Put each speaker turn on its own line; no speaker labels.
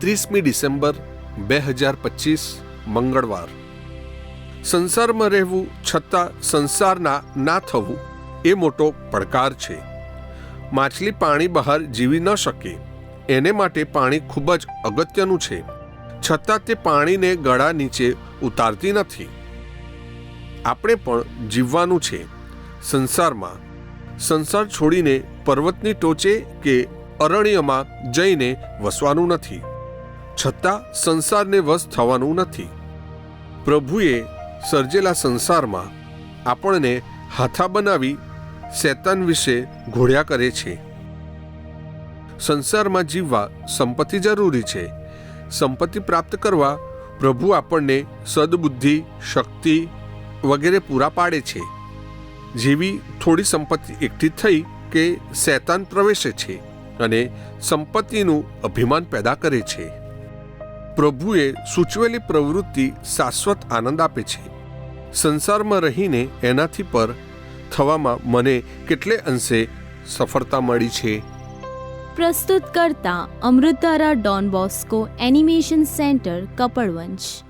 ત્રીસમી December બે હજાર પચીસ, મંગળવાર. સંસારમાં રહેવું છતાં સંસારના ના થવું એ મોટો પડકાર છે. માછલી પાણી બહાર જીવી ન શકે, એને માટે પાણી ખૂબ જ અગત્યનું છે. છતાં તે પાણીને ગળા નીચે ઉતારતી નથી. આપણે પણ જીવવાનું છે સંસારમાં. સંસાર છોડીને પર્વતની ટોચે કે અરણ્યમાં જઈને વસવાનું નથી. છતાં સંસારને વશ થવાનું નથી. પ્રભુએ સર્જેલા સંસારમાં આપણને હાથા બનાવી શેતાન વિશે ઘોડ્યા કરે છે. સંસારમાં જીવવા સંપત્તિ જરૂરી છે. સંપત્તિ પ્રાપ્ત કરવા પ્રભુ આપણને સદબુદ્ધિ, શક્તિ વગેરે પૂરા પાડે છે. જેવી થોડી સંપત્તિ એકઠી થઈ કે શૈતાન પ્રવેશે છે અને સંપત્તિનું અભિમાન પેદા કરે છે. પ્રભુએ સૂચવેલી પ્રવૃત્તિ શાશ્વત આનંદ આપે છે. સંસારમાં રહીને એનાથી પર થવામાં મને કેટલે અંશે સફળતા મળી છે?
પ્રસ્તુત કરતા અમૃતારા Don Bosco animation centre, Kapadvanj.